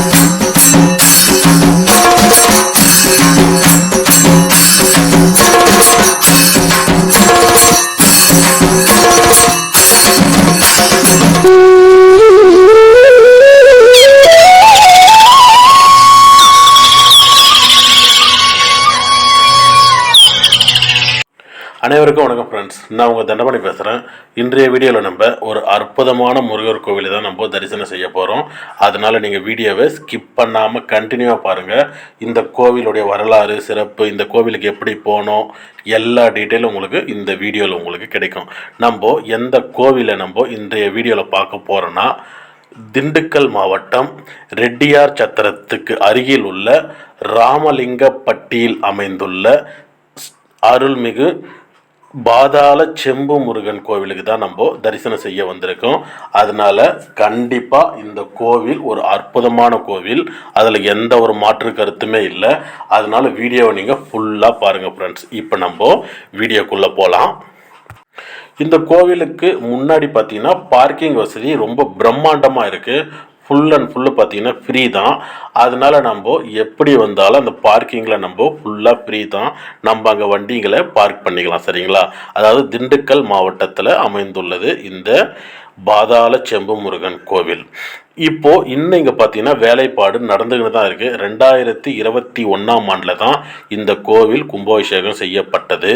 Thank you. நான் உங்கள் தண்டபாணி பேசுகிறேன் இன்றைய வீடியோவில் நம்ம ஒரு அற்புதமான முருகர் கோவிலை தான் நம்ம தரிசனம் செய்ய போகிறோம் அதனால் நீங்கள் வீடியோவை ஸ்கிப் பண்ணாமல் கண்டினியூவாக பாருங்கள் இந்த கோவிலுடைய வரலாறு சிறப்பு இந்த கோவிலுக்கு எப்படி போனோம் எல்லா டீட்டெயிலும் உங்களுக்கு இந்த வீடியோவில் உங்களுக்கு கிடைக்கும். நம்ம எந்த கோவிலை நம்ம இன்றைய வீடியோவில் பார்க்க போகிறோன்னா திண்டுக்கல் மாவட்டம் ரெட்டியார் சத்திரத்துக்கு அருகில் உள்ள ராமலிங்கப்பட்டியில் அமைந்துள்ள அருள்மிகு பாதாள செம்பு முருகன் கோவிலுக்கு தான் நம்ம தரிசனம் செய்ய வந்திருக்கோம். அதனால கண்டிப்பாக இந்த கோவில் ஒரு அற்புதமான கோவில். அதில் எந்த ஒரு மாற்று கருத்துமே இல்லை. அதனால வீடியோவை நீங்கள் ஃபுல்லாக பாருங்கள் ஃப்ரெண்ட்ஸ் இப்போ நம்ம வீடியோக்குள்ளே போகலாம் இந்த கோவிலுக்கு முன்னாடி பார்த்தீங்கன்னா பார்க்கிங் வசதி ரொம்ப பிரம்மாண்டமாக இருக்குது ஃபுல் அண்ட் ஃபுல்லு பார்த்தீங்கன்னா ஃப்ரீ தான். அதனால் நம்ம எப்படி வந்தாலும் அந்த பார்க்கிங்கில் நம்ம ஃபுல்லாக ஃப்ரீ தான். நம்ம அங்கே வண்டிகளை பார்க் பண்ணிக்கலாம் சரிங்களா? அதாவது திண்டுக்கல் மாவட்டத்தில் அமைந்துள்ளது இந்த பாதாள செம்பு முருகன் கோவில். இப்போது இன்னும் இங்கே பார்த்தீங்கன்னா வேலைப்பாடு நடந்துக்கிட்டு தான் இருக்குது ரெண்டாயிரத்தி இருபத்தி ஒன்றாம் ஆண்டில் தான் இந்த கோவில் கும்பாபிஷேகம் செய்யப்பட்டது.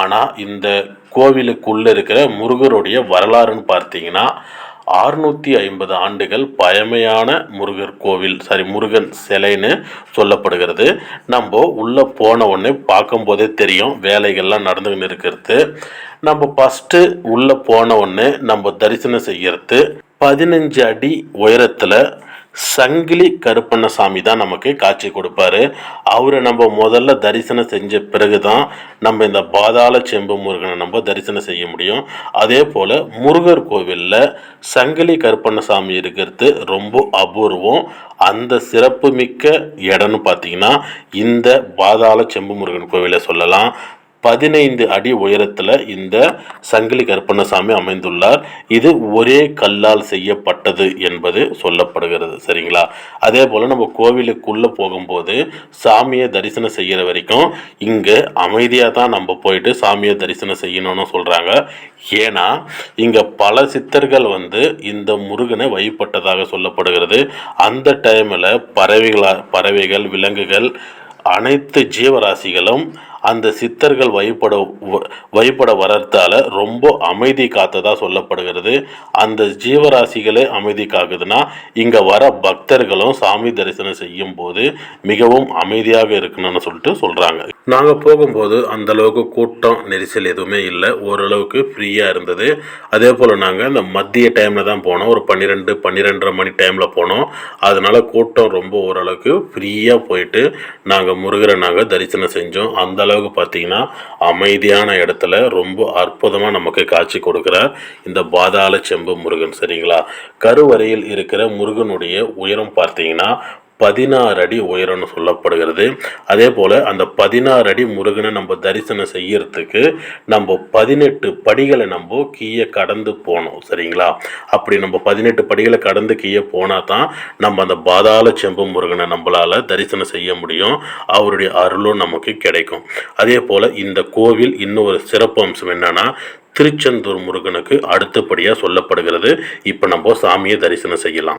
ஆனால் இந்த கோவிலுக்குள்ளே இருக்கிற முருகருடைய வரலாறுன்னு பார்த்தீங்கன்னா ஆறுநூற்றி ஐம்பது ஆண்டுகள் பழமையான முருகர் கோவில் சாரி முருகன் சிலைன்னு சொல்லப்படுகிறது. நம்ம உள்ளே போன உடனே பார்க்கும்போதே தெரியும் வேலைகள்லாம் நடந்துக்கின்னு இருக்கிறது. நம்ம ஃபஸ்ட்டு உள்ளே போன உடனே நம்ம தரிசனம் செய்யறது பதினஞ்சு அடி உயரத்தில் சங்கிலி கருப்பண்ணசாமி தான் நமக்கு காட்சி கொடுப்பாரு. அவரை நம்ம முதல்ல தரிசனம் செஞ்ச பிறகு தான் நம்ம இந்த பாதாள செம்பு முருகனை நம்ம தரிசனம் செய்ய முடியும். அதே போல் முருகர் கோவிலில் சங்கிலி கருப்பண்ணசாமி இருக்கிறது ரொம்ப அபூர்வம். அந்த சிறப்புமிக்க இடம்னு பார்த்தீங்கன்னா இந்த பாதாள செம்பு முருகன் கோவிலை சொல்லலாம். பதினைந்து அடி உயரத்தில் இந்த சங்கிலி கருப்பண்ணசாமி அமைந்துள்ளார். இது ஒரே கல்லால் செய்யப்பட்டது என்பது சொல்லப்படுகிறது. சரிங்களா? அதே போல் நம்ம கோவிலுக்குள்ளே போகும்போது சாமியை தரிசனம் செய்கிற வரைக்கும் இங்கே அமைதியாக தான் நம்ம போயிட்டு சாமியை தரிசனம் செய்யணும்னு சொல்கிறாங்க ஏன்னா இங்கே பல சித்தர்கள் வந்து இந்த முருகனை வழிபட்டதாக சொல்லப்படுகிறது. அந்த டைமில் பறவைகளா பறவைகள் விலங்குகள் அனைத்து ஜீவராசிகளும் அந்த சித்தர்கள் வழிபட வ- வழிபட வரத்தால் ரொம்ப அமைதி காத்ததாக சொல்லப்படுகிறது. அந்த ஜீவராசிகளே அமைதி காக்குதுன்னா இங்கே வர பக்தர்களும் சாமி தரிசனம் செய்யும் போது மிகவும் அமைதியாக இருக்கணும்னு சொல்லிட்டு சொல்கிறாங்க நாங்கள் போகும்போது அந்த அளவுக்கு கூட்டம் நெரிசல் எதுவுமே இல்லை. ஓரளவுக்கு ஃப்ரீயாக இருந்தது. அதே போல் நாங்கள் இந்த மத்திய டைமில் தான் போனோம். ஒரு பன்னிரெண்டு பன்னிரெண்டரை மணி டைமில் போனோம். அதனால் கூட்டம் ரொம்ப ஓரளவுக்கு ஃப்ரீயாக போயிட்டு நாங்கள் முருகரை நாங்கள் தரிசனம் செஞ்சோம். அந்த அளவுக்கு பார்த்தீங்கன்னா அமைதியான இடத்துல ரொம்ப அற்புதமாக நமக்கு காட்சி கொடுக்குற இந்த பாதாள செம்பு முருகன் சரிங்களா? கருவறையில் இருக்கிற முருகனுடைய உயரம் பார்த்தீங்கன்னா பதினாறு அடி உயரம்னு சொல்லப்படுகிறது. அதே போல் அந்த பதினாறு அடி முருகனை நம்ம தரிசனம் செய்யறதுக்கு நம்ம பதினெட்டு படிகளை நம்ம கீழே கடந்து போகணும் சரிங்களா? அப்படி நம்ம பதினெட்டு படிகளை கடந்து கீழே போனால் தான் நம்ம அந்த பாதாள செம்பு முருகனை நம்மளால் தரிசனம் செய்ய முடியும். அவருடைய அருளும் நமக்கு கிடைக்கும். அதே போல் இந்த கோவில் இன்னொரு சிறப்பம்சம் சிறப்பு அம்சம் திருச்செந்தூர் முருகனுக்கு அடுத்தபடியாக சொல்லப்படுகிறது. இப்போ நம்ம சாமியை தரிசனம் செய்யலாம்.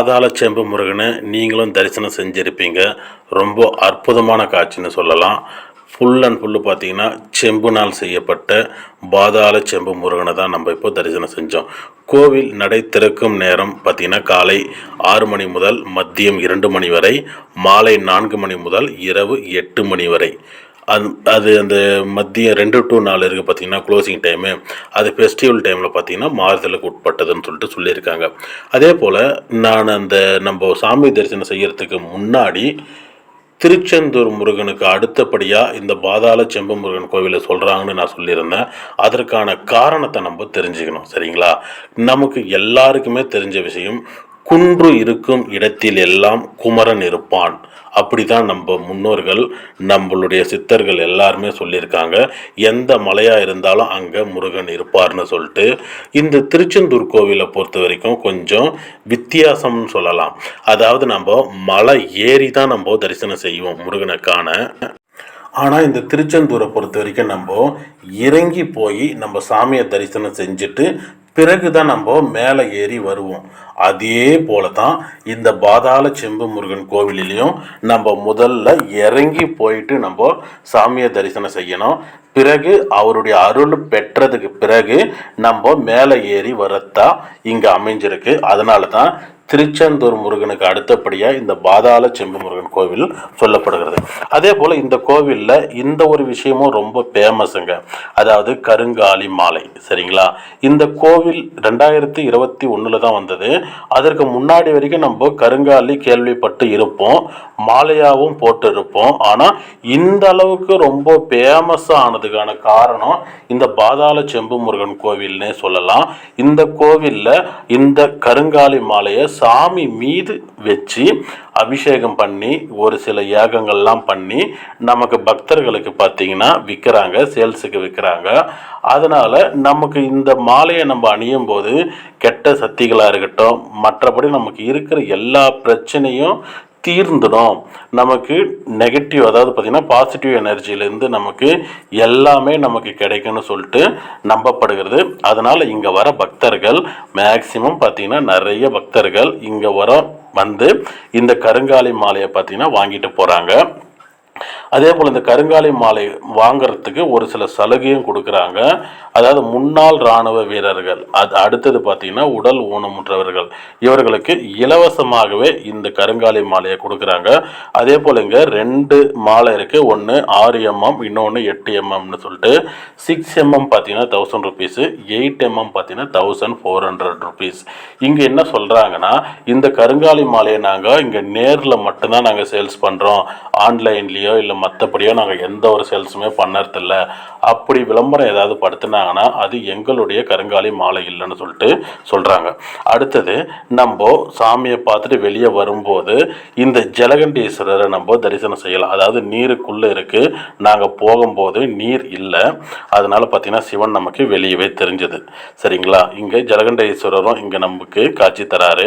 பாதாள செம்பு முருகனை நீங்களும் தரிசனம் செஞ்சுருப்பீங்க. ரொம்ப அற்புதமான காட்சின்னு சொல்லலாம். ஃபுல் அண்ட் ஃபுல்லு பார்த்தீங்கன்னா செம்புனால் செய்யப்பட்ட பாதாள செம்பு முருகனை தான் நம்ம இப்போ தரிசனம் செஞ்சோம். கோவில் நடை திறக்கும் நேரம் பார்த்தீங்கன்னா காலை ஆறு மணி முதல் மதியம் இரண்டு மணி வரை மாலை நான்கு மணி முதல் இரவு எட்டு மணி வரை. அது அது அந்த மதியம் ரெண்டு டு நாலு இருக்குது பார்த்தீங்கன்னா க்ளோசிங் டைமு அது ஃபெஸ்டிவல் டைமில் பார்த்தீங்கன்னா மாறுதலுக்கு உட்பட்டதுன்னு சொல்லிட்டு சொல்லியிருக்காங்க. அதே போல் நான் அந்த நம்ம சாமி தரிசனம் செய்கிறதுக்கு முன்னாடி திருச்செந்தூர் முருகனுக்கு அடுத்தபடியாக இந்த பாதாள செம்பு முருகன் கோவிலை சொல்கிறாங்கன்னு நான் சொல்லியிருந்தேன். அதற்கான காரணத்தை நம்ம தெரிஞ்சுக்கணும் சரிங்களா? நமக்கு எல்லாருக்குமே தெரிஞ்ச விஷயம் குன்று இருக்கும் இடத்தில் எல்லாம் குமரன் இருப்பான். அப்படி தான் நம்ம முன்னோர்கள் நம்மளுடைய சித்தர்கள் எல்லாருமே சொல்லியிருக்காங்க. எந்த மலையாக இருந்தாலும் அங்கே முருகன் இருப்பார்னு சொல்லிட்டு. இந்த திருச்செந்தூர் கோவிலை பொறுத்த வரைக்கும் கொஞ்சம் வித்தியாசம்னு சொல்லலாம். அதாவது நம்ம மலை ஏறி தான் நம்ம தரிசனம் செய்வோம் முருகனை காண. ஆனால் இந்த திருச்செந்தூரை பொறுத்த வரைக்கும் நம்ம இறங்கி போய் நம்ம சாமியை தரிசனம் செஞ்சுட்டு பிறகு தான் நம்ம மேலே ஏறி வருவோம். அதே போல தான் இந்த பாதாள செம்பு முருகன் கோவிலிலையும் நம்ம முதல்ல இறங்கி போயிட்டு நம்ம சாமியை தரிசனம் செய்யணும். பிறகு அவருடைய அருள் பெற்றதுக்கு பிறகு நம்ம மேலே ஏறி வரத்தான் இங்கே அமைஞ்சிருக்கு. அதனால தான் திருச்செந்தூர் முருகனுக்கு அடுத்தபடியாக இந்த பாதாள செம்பு முருகன் கோவில் சொல்லப்படுகிறது. அதே போல் இந்த கோவிலில் இந்த ஒரு விஷயமும் ரொம்ப ஃபேமஸுங்க அதாவது கருங்காலி மாலை. சரிங்களா? இந்த கோவில் ரெண்டாயிரத்தி இருபத்தி ஒன்றில் தான் வந்தது. அதற்கு முன்னாடி வரைக்கும் நம்ம கருங்காலி கேள்விப்பட்டு இருப்போம். மாலையாகவும் போட்டு இருப்போம் ஆனால் இந்த அளவுக்கு ரொம்ப ஃபேமஸ் ஆனதுக்கான காரணம் இந்த பாதாள செம்பு முருகன் கோவில்னே சொல்லலாம். இந்த கோவிலில் இந்த கருங்காலி மாலையை சாமி மீது வச்சு அபிஷேகம் பண்ணி ஒரு சில யாகங்கள்லாம் பண்ணி நமக்கு பக்தர்களுக்கு பார்த்தீங்கன்னா விற்கிறாங்க சேல்ஸுக்கு விற்கிறாங்க அதனால் நமக்கு இந்த மாலையை நம்ம அணியும் போது கெட்ட சக்திகளாக இருக்கட்டும் மற்றபடி நமக்கு இருக்கிற எல்லா பிரச்சனையும் தீர்ந்துடும். நமக்கு நெகட்டிவ் அதாவது பார்த்திங்கன்னா பாசிட்டிவ் எனர்ஜிலேருந்து நமக்கு எல்லாமே நமக்கு கிடைக்கும்னு சொல்லிட்டு நம்பப்படுகிறது. அதனால் இங்கே வர பக்தர்கள் மேக்சிமம் பார்த்திங்கன்னா நிறைய பக்தர்கள் இங்கே வர வந்து இந்த கருங்காலி மாலையை பார்த்திங்கன்னா வாங்கிட்டு போகிறாங்க அதே போல் இந்த கருங்காலி மாலை வாங்கிறதுக்கு ஒரு சில சலுகையும் கொடுக்குறாங்க. அதாவது முன்னாள் இராணுவ வீரர்கள் அது அடுத்தது பார்த்தீங்கன்னா உடல் ஊனமுற்றவர்கள் இவர்களுக்கு இலவசமாகவே இந்த கருங்காலி மாலையை கொடுக்குறாங்க. அதே போல் இங்கே ரெண்டு மாலை இருக்குது ஒன்று ஆறு எம்எம் இன்னொன்று எட்டு எம்எம்னு சொல்லிட்டு சிக்ஸ் எம்எம் பார்த்தீங்கன்னா தௌசண்ட் ருபீஸு எயிட் எம்எம் பார்த்தீங்கன்னா தௌசண்ட் ஃபோர் ஹண்ட்ரட் ருபீஸ் இங்கே என்ன சொல்கிறாங்கன்னா இந்த கருங்காலி மாலையை நாங்கள் இங்கே நேரில் மட்டும்தான் நாங்கள் சேல்ஸ் பண்ணுறோம் ஆன்லைன்லேயோ இல்லை மற்றபடியோ நாங்கள் எந்த ஒரு சேல்ஸுமே பண்ணறதில்ல. அப்படி விளம்பரம் ஏதாவது படுத்துனாங்கன்னா அது எங்களுடைய கருங்காலி மாலை இல்லைன்னு சொல்லிட்டு சொல்கிறாங்க அடுத்தது நம்ம சாமியை பார்த்துட்டு வெளியே வரும்போது இந்த ஜலகண்டீஸ்வரரை நம்ம தரிசனம் செய்யலாம். அதாவது நீருக்குள்ளே இருக்குது நாங்கள் போகும்போது நீர் இல்லை. அதனால் பார்த்திங்கன்னா சிவன் நமக்கு வெளியவே தெரிஞ்சது. சரிங்களா? இங்கே ஜலகண்டீஸ்வரரும் இங்கே நமக்கு காட்சி தராரு.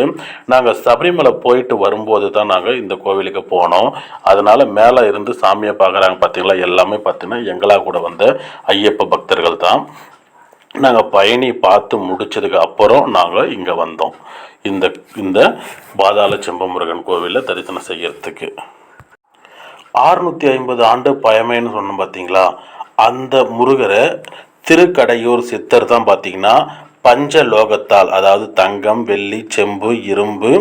நாங்கள் சபரிமலை போயிட்டு வரும்போது தான் நாங்கள் இந்த கோவிலுக்கு போனோம். அதனால் மேலே இருந்து சாமியை பார்க்குறாங்க பார்த்தீங்களா எல்லாமே பார்த்தீங்கன்னா எங்களா கூட வந்த ஐயப்ப பக்தர்கள் தான். நாங்கள் பயணி பார்த்து முடிச்சதுக்கு அப்புறம் நாங்கள் இங்கே வந்தோம். இந்த இந்த பாதாள செம்பமுருகன் கோவிலில் தரிசனம் செய்யறதுக்கு. ஆறுநூற்றி ஐம்பது ஆண்டு பயமைன்னு சொன்னோம் பார்த்தீங்களா அந்த முருகரை திருக்கடையூர் சித்தர் தான் பார்த்தீங்கன்னா பஞ்ச லோகத்தால் அதாவது தங்கம் வெள்ளி செம்பு இரும்பு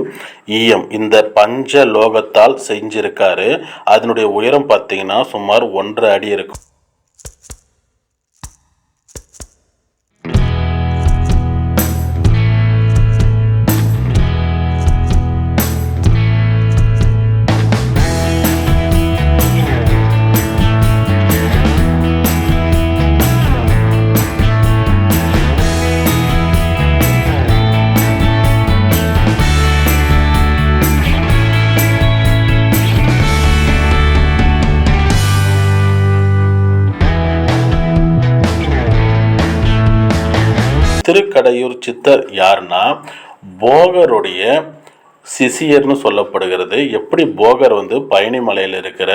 ஈயம் இந்த பஞ்ச லோகத்தால் செஞ்சிருக்காரு. அதனுடைய உயரம் பார்த்தீங்கன்னா சுமார் ஒன்றரை அடி இருக்கும். சித்தர் யாருன்னா போகருடைய சிசியர்னு சொல்லப்படுகிறது. எப்படி போகர் வந்து பழனிமலையில் இருக்கிற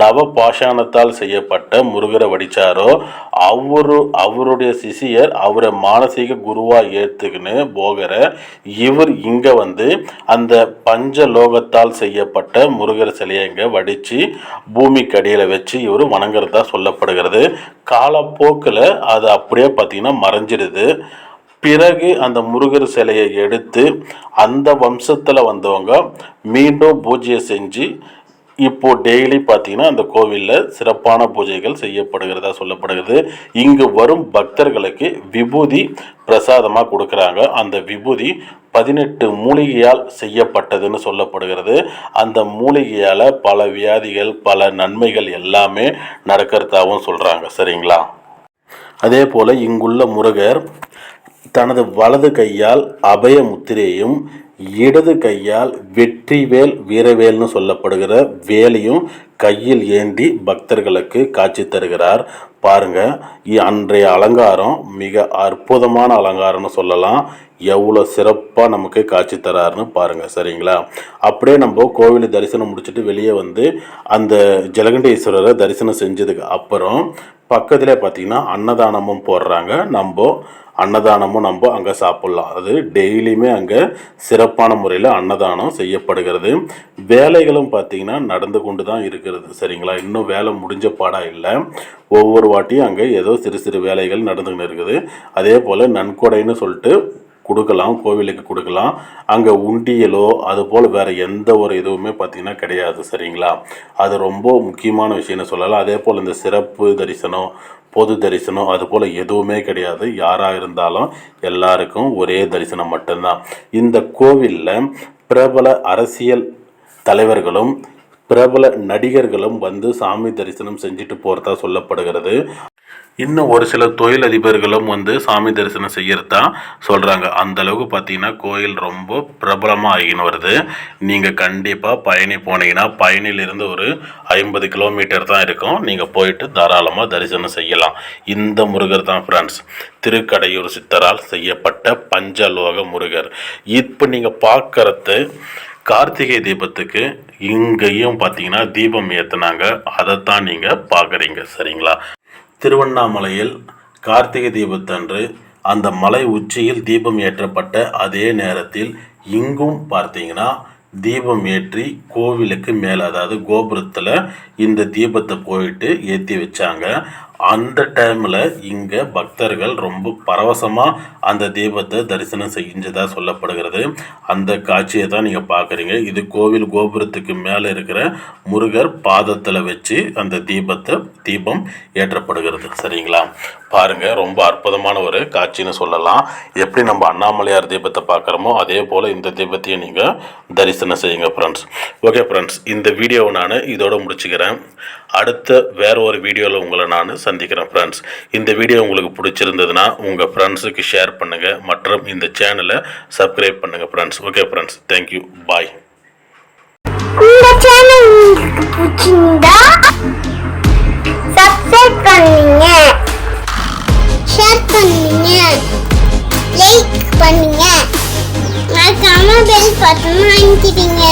நவ பாஷாணத்தால் செய்யப்பட்ட முருகரை வடிச்சாரோ அவரு அவருடைய சிசியர் அவரை மானசீக குருவாக ஏற்றுக்குன்னு போகரை இவர் இங்கே வந்து அந்த பஞ்ச லோகத்தால் செய்யப்பட்ட முருகர் சிலையை இங்கே வடித்து பூமிக்கு அடியில் வச்சு இவர் வணங்குறதா சொல்லப்படுகிறது. காலப்போக்கில் அது அப்படியே பார்த்தீங்கன்னா மறைஞ்சிடுது. பிறகு அந்த முருகர் சிலையை எடுத்து அந்த வம்சத்தில் வந்தவங்க மீண்டும் பூஜையை செஞ்சு இப்போ டெய்லி பார்த்தீங்கன்னா அந்த கோவிலில் சிறப்பான பூஜைகள் செய்யப்படுகிறதா சொல்லப்படுகிறது. இங்கு வரும் பக்தர்களுக்கு விபூதி பிரசாதமாக கொடுக்குறாங்க. அந்த விபூதி பதினெட்டு மூலிகையால் செய்யப்பட்டதுன்னு சொல்லப்படுகிறது. அந்த மூலிகையால் பல வியாதிகள் பல நன்மைகள் எல்லாமே நடக்கிறதாகவும் சொல்கிறாங்க சரிங்களா? அதே போல் இங்குள்ள முருகர் தனது வலது கையால் அபய முத்திரையும் இடது கையால் வெற்றிவேல் வீரவேல்னு சொல்லப்படுகிற வேலையும் கையில் ஏந்தி பக்தர்களுக்கு காட்சி தருகிறார். பாருங்க இ- அன்றைய அலங்காரம் மிக அற்புதமான அலங்காரம்னு சொல்லலாம். எவ்வளோ சிறப்பாக நமக்கு காட்சி தராருன்னு பாருங்கள் சரிங்களா? அப்படியே நம்ம கோவில் தரிசனம் முடிச்சுட்டு வெளியே வந்து அந்த ஜலகண்டேஸ்வரரை தரிசனம் செஞ்சதுக்கு அப்புறம் பக்கத்தில் பார்த்தீங்கன்னா அன்னதானமும் போடுறாங்க. நம்ம அன்னதானமும் நம்ம அங்கே சாப்பிட்லாம். அது டெய்லியுமே அங்கே சிறப்பான முறையில் அன்னதானம் செய்யப்படுகிறது. வேலைகளும் பார்த்தீங்கன்னா நடந்து கொண்டு தான் இருக்குது. இருக்கிறது சரிங்களா? இன்னும் வேலை முடிஞ்ச பாடாக இல்லை. ஒவ்வொரு வாட்டியும் அங்கே ஏதோ சிறு சிறு வேலைகள் நடந்துக்கின்னு இருக்குது. அதே போல் நன்கொடைன்னு சொல்லிட்டு கொடுக்கலாம் கோவிலுக்கு கொடுக்கலாம். அங்கே உண்டியலோ அது போல் வேறு எந்த ஒரு இதுவுமே பார்த்திங்கன்னா கிடையாது சரிங்களா? அது ரொம்ப முக்கியமான விஷயம்னு சொல்லலாம். அதே போல் இந்த சிறப்பு தரிசனம் பொது தரிசனம் அது போல் எதுவுமே கிடையாது. யாராக இருந்தாலும் எல்லாருக்கும் ஒரே தரிசனம் மட்டும்தான். இந்த கோவிலில் பிரபல அரசியல் தலைவர்களும் பிரபல நடிகர்களும் வந்து சாமி தரிசனம் செஞ்சுட்டு போகிறதா சொல்லப்படுகிறது. இன்னும் ஒரு சில தொழிலதிபர்களும் வந்து சாமி தரிசனம் செய்யறதா சொல்கிறாங்க அந்த அளவுக்கு பார்த்தீங்கன்னா கோயில் ரொம்ப பிரபலமாக ஆகின்னு வருது. நீங்கள் கண்டிப்பாக பயணி போனீங்கன்னா பயணியிலிருந்து ஒரு ஐம்பது கிலோமீட்டர் தான் இருக்கும். நீங்கள் போயிட்டு தாராளமாக தரிசனம் செய்யலாம். இந்த முருகர் தான் ஃப்ரெண்ட்ஸ் திருக்கடையூர் சித்தரால் செய்யப்பட்ட பஞ்சலோக முருகர். இப்போ நீங்கள் பார்க்கறது கார்த்திகை தீபத்துக்கு இங்கேயும் பார்த்தீங்கன்னா தீபம் ஏற்றுனாங்க அதைத்தான் நீங்கள் பார்க்குறீங்க. சரிங்களா? திருவண்ணாமலையில் கார்த்திகை தீபத்தன்று அந்த மலை உச்சியில் தீபம் ஏற்றப்பட்ட அதே நேரத்தில் இங்கும் பார்த்தீங்கன்னா தீபம் ஏற்றி கோவிலுக்கு மேலே அதாவது கோபுரத்தில் இந்த தீபத்தை போயிட்டு ஏற்றி வச்சாங்க. அந்த டைமில் இங்கே பக்தர்கள் ரொம்ப பரவசமாக அந்த தீபத்தை தரிசனம் செஞ்சதாக சொல்லப்படுகிறது. அந்த காட்சியை தான் நீங்கள் பார்க்குறீங்க. இது கோவில் கோபுரத்துக்கு மேலே இருக்கிற முருகர் பாதத்தில் வச்சு அந்த தீபத்தை தீபம் ஏற்றப்படுகிறது. சரிங்களா? பாருங்க ரொம்ப அற்புதமான ஒரு காட்சின்னு சொல்லலாம். எப்படி நம்ம அண்ணாமலையார் தீபத்தை பார்க்குறோமோ அதே போல் இந்த தீபத்தையும் நீங்கள் தரிசனம் செய்யுங்க ஃப்ரெண்ட்ஸ் ஓகே ஃப்ரெண்ட்ஸ் இந்த வீடியோவை நான் இதோடு முடிச்சுக்கிறேன். அடுத்த வேற ஒரு வீடியோவில் உங்களை நான் சந்திக்கிறேன் ஃப்ரெண்ட்ஸ் இந்த வீடியோ உங்களுக்கு பிடிச்சிருந்ததுன்னா உங்கள் ஃப்ரெண்ட்ஸுக்கு ஷேர் பண்ணுங்கள் மற்றும் இந்த சேனலை சப்ஸ்கிரைப் பண்ணுங்கள் friends okay friends thank you bye இந்த சேனல் உங்களுக்கு பிடிச்சிருந்தா சப்ஸ்கிரைப் பண்ணுங்க. ஷேர் பண்ணுங்க. லைக் பண்ணுங்க. மறக்காம பெல் பட்டன் வாங்கிக்கிட்டீங்க